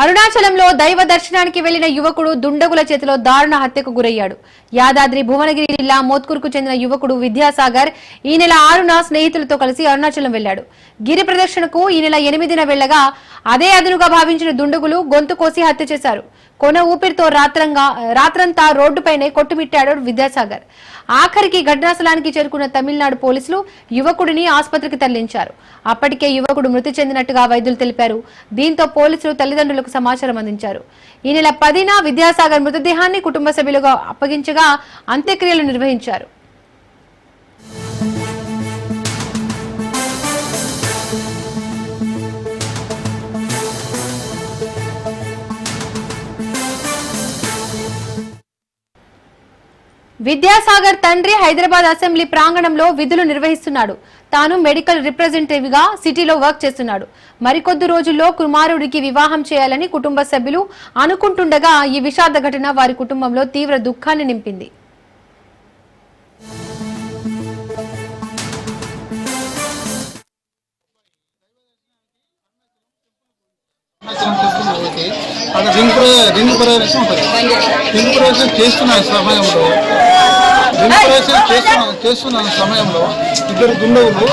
అరుణాచలంలో దైవ దర్శనానికి వెళ్ళిన యువకుడు దుండగుల చేతిలో దారుణ హత్యకు గురయ్యాడు. యాదాద్రి భువనగిరి జిల్లా మోత్కూర్కు చెందిన యువకుడు విద్యాసాగర్ ఈ నెల ఆరున స్నేహితులతో కలిసి అరుణాచలం వెళ్ళాడు గిరి ప్రదక్షిణకు ఈ నెల ఎనిమిదిన వెళ్ళగా అదే అదునుగా భావించిన దుండగులు గొంతు కోసి హత్య చేశారు. కొన ఊపిరితో రాత్రంగా రాత్రంతా రోడ్డుపైనే కొట్టుమిట్టాడు విద్యాసాగర్. ఆఖరికి ఘటనాస్థలానికి చేరుకున్న తమిళనాడు పోలీసులు యువకుడిని ఆసుపత్రికి తరలించారు. అప్పటికే యువకుడు మృతి చెందినట్టుగా వైద్యులు తెలిపారు. దీంతో పోలీసులు తల్లిదండ్రులకు సమాచారం అందించారు. ఈ నెల పదిన విద్యాసాగర్ మృతదేహాన్ని కుటుంబ సభ్యులుగా అప్పగించగా అంత్యక్రియలు నిర్వహించారు. విద్యాసాగర్ తండ్రి హైదరాబాద్ అసెంబ్లీ ప్రాంగణంలో విధులు నిర్వహిస్తున్నాడు. తాను మెడికల్ రిప్రజెంటేటివ్గా సిటీలో వర్క్ చేస్తున్నాడు. మరికొద్ది రోజుల్లో కుమారుడికి వివాహం చేయాలని కుటుంబ సభ్యులు అనుకుంటుండగా ఈ విషాద ఘటన వారి కుటుంబంలో తీవ్ర దుఃఖాన్ని నింపింది. అక్కడ రింగ్ రింగ్ ప్రవేశం ఉంటుంది. రింగ్ ప్రవేశం చేస్తున్న సమయంలో రింగ్ ప్రదర్శన చేస్తున్న చేస్తున్న సమయంలో ఇద్దరు దుండగులు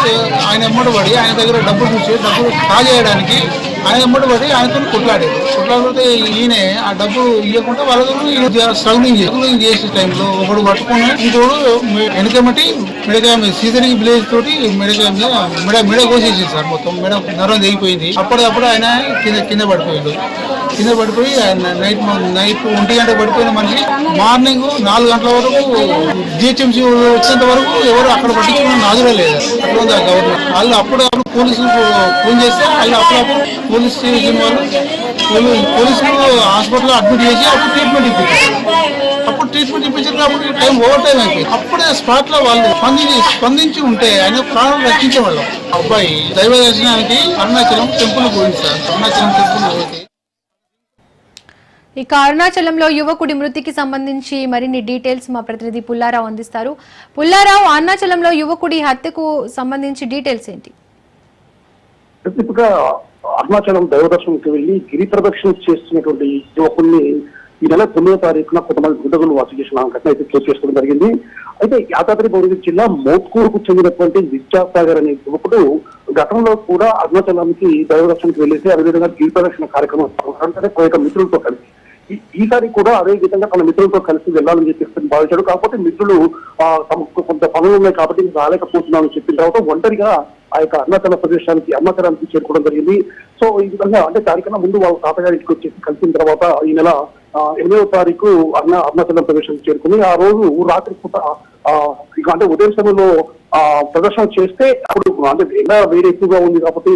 ఆయన ఎమ్మడి పడి ఆయన దగ్గర డబ్బులు చూసి డబ్బులు కాజేయడానికి ఆయన ఎమ్మడి పడి ఆయనతో కొట్లాడేది కొట్లాడితే ఈయన ఆ డబ్బులు ఇవ్వకుండా వాళ్ళ స్ట్రగ్లింగ్ స్ట్రగ్లింగ్ చేసే టైంలో ఒకడు పట్టుకుని ఇంకోడు వెనకమటి మెడకాయ మీద సీజనింగ్ విలేజ్ తోటి మెడకాయ మీద మెడ మెడ కోసేసింది సార్ మొత్తం. మెడ నరం తెగిపోయింది. అప్పుడప్పుడు ఆయన కింద కింద పడిపోయాడు. కింద పడిపోయి నైట్ నైట్ ఒంటి గంట పడిపోయిన మనిషి మార్నింగ్ నాలుగు గంటల వరకు జిహెచ్ఎంసీ వచ్చేంత వరకు ఎవరు అక్కడ పట్టించుకున్న నాదురే లేదు. అట్లా ఉంది ఆ గవర్నమెంట్. వాళ్ళు అప్పుడు అప్పుడు పోలీసులు ఫోన్ చేస్తే వాళ్ళు అప్పుడప్పుడు పోలీస్ స్టేషన్ వాళ్ళు పోలీసులు హాస్పిటల్లో అడ్మిట్ చేసి అప్పుడు ట్రీట్మెంట్ ఇప్పించారు. అప్పుడు ట్రీట్మెంట్ ఇప్పించినప్పుడు టైం ఓవర్ టైం అయిపోయింది. అప్పుడే స్పాట్లో వాళ్ళు స్పందించి స్పందించి ఉంటే ఆయన ప్రాణం రక్షించేవాళ్ళం. అబ్బాయి దైవ దర్శనానికి అరుణాచలం టెంపుల్ పోయింది సార్. అరుణాచలం టెంపుల్ పోయింది ఇక అరుణాచలంలో యువకుడి మృతికి సంబంధించి మరిన్ని డీటెయిల్స్ మా ప్రతినిధి పుల్లారావు అందిస్తారు. పుల్లారావు అరుణాచలంలో యువకుడి హత్యకు సంబంధించి డీటెయిల్స్ ఏంటి? అరుణాచలం దైవదర్శనంకి వెళ్ళి గిరి ప్రదక్షిణ చేస్తున్నటువంటి యువకుల్ని ఈ నెల తొమ్మిదో తారీఖున కొంతమంది గుండగులు వాసు చేసిన ఘటన అయితే చోటు చేసుకోవడం జరిగింది. అయితే యాదాద్రి భువనగిరి జిల్లా మోత్కూరుకు చెందినటువంటి విద్యాసాగర్ అనే యువకుడు గతంలో కూడా అరుణాచలానికి దైవదర్శనంకి వెళ్ళేసి అదేవిధంగా గిరి ప్రదక్షిణ కార్యక్రమం అంటే కొన్ని మిత్రులతో కలిసి ఈసారి కూడా అదే విధంగా తన మిత్రులతో కలిసి వెళ్ళాలని చెప్పి భావించాడు. కాకపోతే మిత్రులు ఆ, తమకు కొంత పనులు ఉన్నాయి కాబట్టి రాలేకపోతున్నామని చెప్పిన తర్వాత ఒంటరిగా ఆ యొక్క అరుణాచల ప్రదేశానికి అరుణాచలానికి చేరుకోవడం జరిగింది. సో ఈ విధంగా అంటే దానికన్నా ముందు వాళ్ళ తాతగారికి వచ్చేసి కలిసిన తర్వాత ఈ నెల ఎనిమిదవ తారీఖు అరుణ అరుణాచలం ప్రదేశానికి చేరుకుని ఆ రోజు రాత్రి పూట ఇక అంటే ఉదయం సమయంలో ఆ ప్రదర్శన చేస్తే అప్పుడు అంటే ఎండ వేడి ఎక్కువగా ఉంది కాబట్టి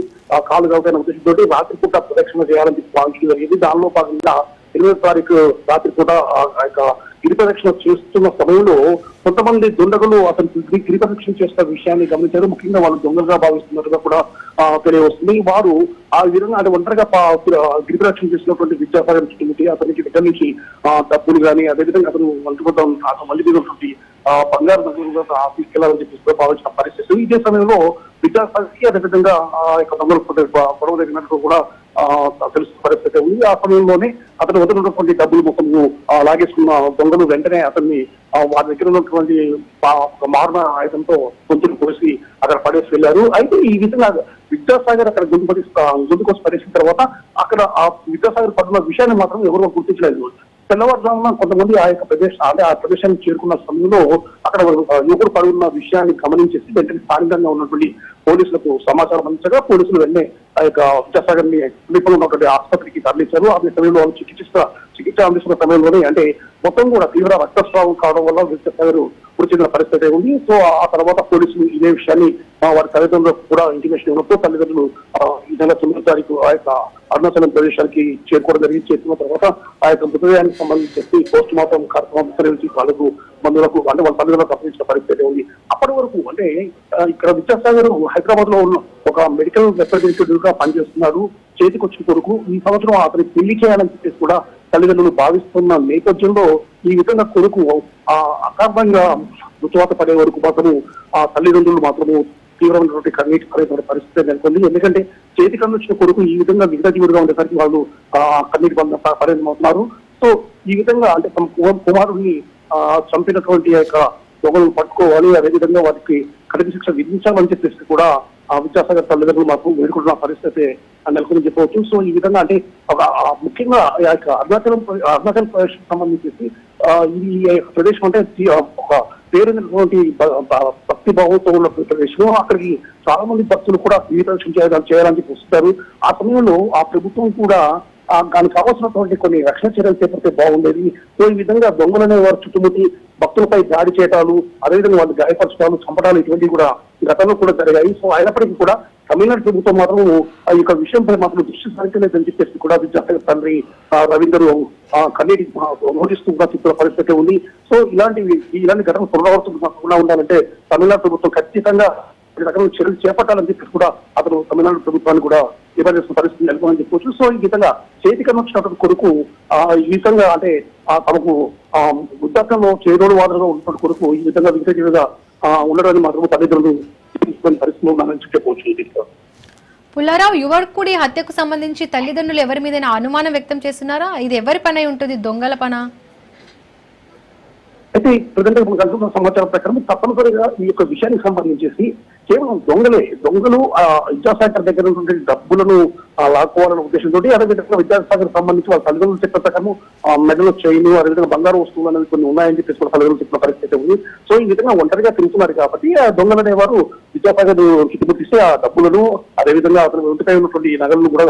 కాలు కాకపోయిన ఉద్దేశంతో రాత్రి పూట ప్రదక్షిణ చేయాలని భావించడం జరిగింది. దానిలో భాగంగా ఇరవై తారీఖు రాత్రి కూడా ఆ యొక్క గిరిపరక్షణ చేస్తున్న సమయంలో కొంతమంది దుండగులు అతను గిరిపరక్షణ చేస్తున్న విషయాన్ని గమనించారు. ముఖ్యంగా వాళ్ళు దొంగలుగా భావిస్తున్నట్టుగా కూడా ఆ, తెలియవస్తుంది. వారు ఆ విధంగా అంటే ఒంటరిగా గిరిపరక్షణ చేసినటువంటి విద్యాసాగర్ చుట్టుముట్టి అతనికి దగ్గర నుంచి ఆ, డబ్బులు కానీ అదేవిధంగా అతను వంటుకుంటాం మళ్ళీ దిగినటువంటి ఆ, బంగారు నగలు తీసుకెళ్ళాలని చెప్పి భావించిన పరిస్థితి. ఇదే సమయంలో విద్యాసాగర్కి అదేవిధంగా ఆ యొక్క దొంగలు గొడవ జరిగినట్టు కూడా తెలుస్తున్న పరిస్థితి ఉంది. ఆ సమయంలోనే అతను వద్ద డబ్బులు మొత్తము లాగేసుకున్న దొంగలు వెంటనే అతన్ని వారి దగ్గర ఉన్నటువంటి మారణ ఆయుధంతో గొంతులు కోసి అక్కడ పడేసి వెళ్ళారు. అయితే ఈ విధంగా విద్యాసాగర్ అక్కడ గొంతు పడి గొంతు కోసి పడేసిన తర్వాత అక్కడ ఆ విద్యాసాగర్ పడుతున్న విషయాన్ని మాత్రం ఎవరో గుర్తించలేదు. తెల్లవారుజామున కొంతమంది ఆ యొక్క ప్రదేశం అంటే ఆ ప్రదేశానికి చేరుకున్న సమయంలో అక్కడ ఒక యువకుడు పడున్న విషయాన్ని గమనించేసి వెంటనే స్థానికంగా ఉన్నటువంటి పోలీసులకు సమాచారం అందించగా పోలీసులు వెంటనే ఆ యొక్క విద్యాసాగర్ని సమీపంలో ఉన్నటువంటి ఆసుపత్రికి తరలించారు. అదే సమయంలో చికిత్స చికిత్స అందిస్తున్న సమయంలోనే అంటే మొత్తం కూడా తీవ్ర రక్తస్రావం కావడం వల్ల విద్యాసాగర్ మృతి చెందిన పరిస్థితి ఉంది. సో ఆ తర్వాత పోలీసులు ఇదే విషయాన్ని వారి తల్లిదండ్రులకు కూడా ఇంటిమేషన్ ఇవ్వడంతో తల్లిదండ్రులు ఈ నెల తొమ్మిదో తారీఖు ఆ యొక్క అరుణాచలం ప్రదేశానికి చేరుకోవడం జరిగింది. చేసిన తర్వాత ఆ యొక్క మృతదేహానికి సంబంధించి పోస్ట్ మార్టం కార్యక్రమం నిర్వహించి వాళ్ళకు మందులకు అంటే వాళ్ళ తల్లిదండ్రులకు అప్పగించిన పరిస్థితి ఉంది. అప్పటి వరకు అంటే ఇక్కడ విద్యాసాగర్ హైదరాబాద్లో ఉన్న ఒక మెడికల్ రిప్రజెంటేటివ్గా పనిచేస్తున్నారు. చేతికొచ్చిన కొడుకు ఈ సంవత్సరం అతని పెళ్ళి చేయాలని చెప్పేసి కూడా తల్లిదండ్రులు భావిస్తున్న నేపథ్యంలో ఈ విధంగా కొడుకు ఆ అకారణంగా మృతువాత పడే వరకు మాత్రము ఆ తల్లిదండ్రులు మాత్రము తీవ్రమైనటువంటి కన్నీటి పడేటువంటి పరిస్థితి నెలకొంది. ఎందుకంటే చేతి అందించిన కొడుకు ఈ విధంగా మిగతా ఉండేసరికి వాళ్ళు ఆ, కన్నీటి పరిణామవుతున్నారు సో ఈ విధంగా అంటే తమ కు- కుమారుడిని ఆ, చంపినటువంటి యొక్క దొంగలను పట్టుకోవాలి. అదేవిధంగా వారికి కఠిన శిక్ష విధించాలని చెప్పేసి కూడా విద్యాసాగర్ తల్లిదండ్రులు మాకు వేడుకుంటున్న పరిస్థితి నెలకొని చెప్పవచ్చు. సో ఈ విధంగా అంటే ఒక ముఖ్యంగా ఆ యొక్క అరుణాచలం అరుణాచల్ ప్రదేశ్ సంబంధించి ఈ ప్రదేశం అంటే ఒక పేరున్నటువంటి భక్తి భావంతో ఉన్న ప్రదేశం అక్కడికి చాలా మంది భక్తులు కూడా ప్రదర్శన చేయాలని చేయాలని చెప్పి వస్తారు. ఆ సమయంలో ఆ ప్రభుత్వం కూడా దానికి కావాల్సినటువంటి కొన్ని రక్షణ చర్యలు చేపడితే బాగుండేది. సో ఈ విధంగా దొంగలనే వారు చుట్టుముట్టి భక్తులపై దాడి చేయటాలు అదేవిధంగా వాళ్ళు గాయపరచడాలు చంపడాలు ఇటువంటివి కూడా గతంలో కూడా జరిగాయి. సో అయినప్పటికీ కూడా తమిళనాడు ప్రభుత్వం మాత్రం ఆ యొక్క విషయంపై మాత్రం దృష్టి సారించలేదని చెప్పేసి కూడా విద్యార్థుల తండ్రి రవీందర్ ఆ, కన్నీటి నోటిస్తూ కూడా చెప్తున్న పరిస్థితి ఉంది. సో ఇలాంటివి ఇలాంటి ఘటనలు పునరావృతం కాకుండా ఉండాలంటే తమిళనాడు ప్రభుత్వం ఖచ్చితంగా ఈ రకమైన చర్యలు చేపట్టాలని చెప్పేసి కూడా అతను తమిళనాడు ప్రభుత్వాన్ని కూడా డిమాండ్ చేస్తున్న పరిస్థితి నెలకొనని చెప్పవచ్చు సో ఈ విధంగా చేతికి వచ్చినటువంటి కొడుకు ఆ ఈ విధంగా అంటే తమకు ఆ వృద్ధాప్యంలో చేదోడు వాదనలో ఉన్నటువంటి కొడుకు ఈ విధంగా వికృతిగా ఉండడానికి మాత్రం తల్లిదండ్రులు పరిస్థితిలో ఉన్నారని చెప్పవచ్చు దీంట్లో పుల్లారావు యువకుడి హత్యకు సంబంధించి తల్లిదండ్రులు ఎవరి మీద అనుమానం వ్యక్తం చేస్తున్నారా? ఇది ఎవరి పని అయి ఉంటుంది? దొంగల పనా? అయితే ప్రజెంట్ మనకు అందుతున్న సమాచారం ప్రకారం తప్పనిసరిగా ఈ యొక్క విషయానికి సంబంధించేసి కేవలం దొంగలే దొంగలు ఆ విద్యాసాగర్ దగ్గర ఉన్నటువంటి డబ్బులను లాక్కోవాలనే ఉద్దేశంతో అదేవిధంగా విద్యాసాగర్ సంబంధించి వాళ్ళ తల్లిదండ్రులు చెప్పిన ప్రకారం ఆ, మెడలో చైన్ అదేవిధంగా బంగారు వస్తువులు అనేది కొన్ని ఉన్నాయని చెప్పేసి వాళ్ళ తల్లిదండ్రులు చెప్పిన పరిస్థితి ఉంది. సో ఈ విధంగా ఒంటరిగా తిరుగుతున్నారు కాబట్టి ఆ దొంగలు అనేవారు విద్యాసాగర్ చుట్టుముట్టిస్తే ఆ డబ్బులను అదేవిధంగా అతను ఒంటిపై ఉన్నటువంటి నగలను కూడా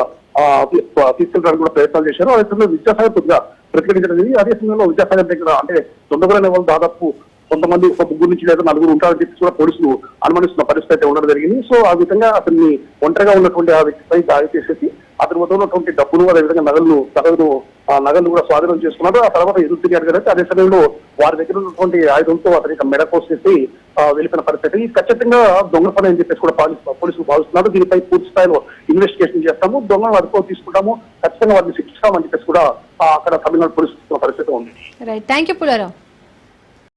తీసుకెళ్ళడానికి కూడా ప్రయత్నాలు చేశారు. అదేవిధంగా విద్యాసాగర్ కొద్దిగా ప్రతిఘటించడం జరిగింది. అదే సమయంలో విద్యాసాగర్ దగ్గర అంటే తొందరగా వాళ్ళు దాదాపు కొంతమంది ఒక ముగ్గురు నుంచి లేదా నలుగురు ఉంటారని చెప్పి కూడా పోలీసులు అనుమానిస్తున్న పరిస్థితి అయితే ఉండడం జరిగింది సో ఆ విధంగా అతన్ని ఒంటరిగా ఉన్నటువంటి ఆ వ్యక్తిపై దాడి చేసేసి అతని వద్ద ఉన్నటువంటి డబ్బులు అదేవిధంగా నగలను నగదు నగలు కూడా స్వాధీనం చేసుకున్నారు. ఆ తర్వాత ఎదురు తిరిగారు కదా అదే సమయంలో వారి దగ్గర ఉన్నటువంటి ఆయుధంతో అతని యొక్క మెడ కోసేసి వెళ్ళిపోయిన పరిస్థితి. ఖచ్చితంగా దొంగ పని అని చెప్పేసి కూడా పోలీసులు భావిస్తున్నారు. దీనిపై పూర్తి స్థాయిలో ఇన్వెస్టిగేషన్ చేస్తాము. దొంగ అదుపు తీసుకుంటాము. ఖచ్చితంగా వారిని శిక్షిస్తామని చెప్పేసి కూడా అక్కడ తమిళనాడు పోలీసులు పరిస్థితి ఉంది. Right thank you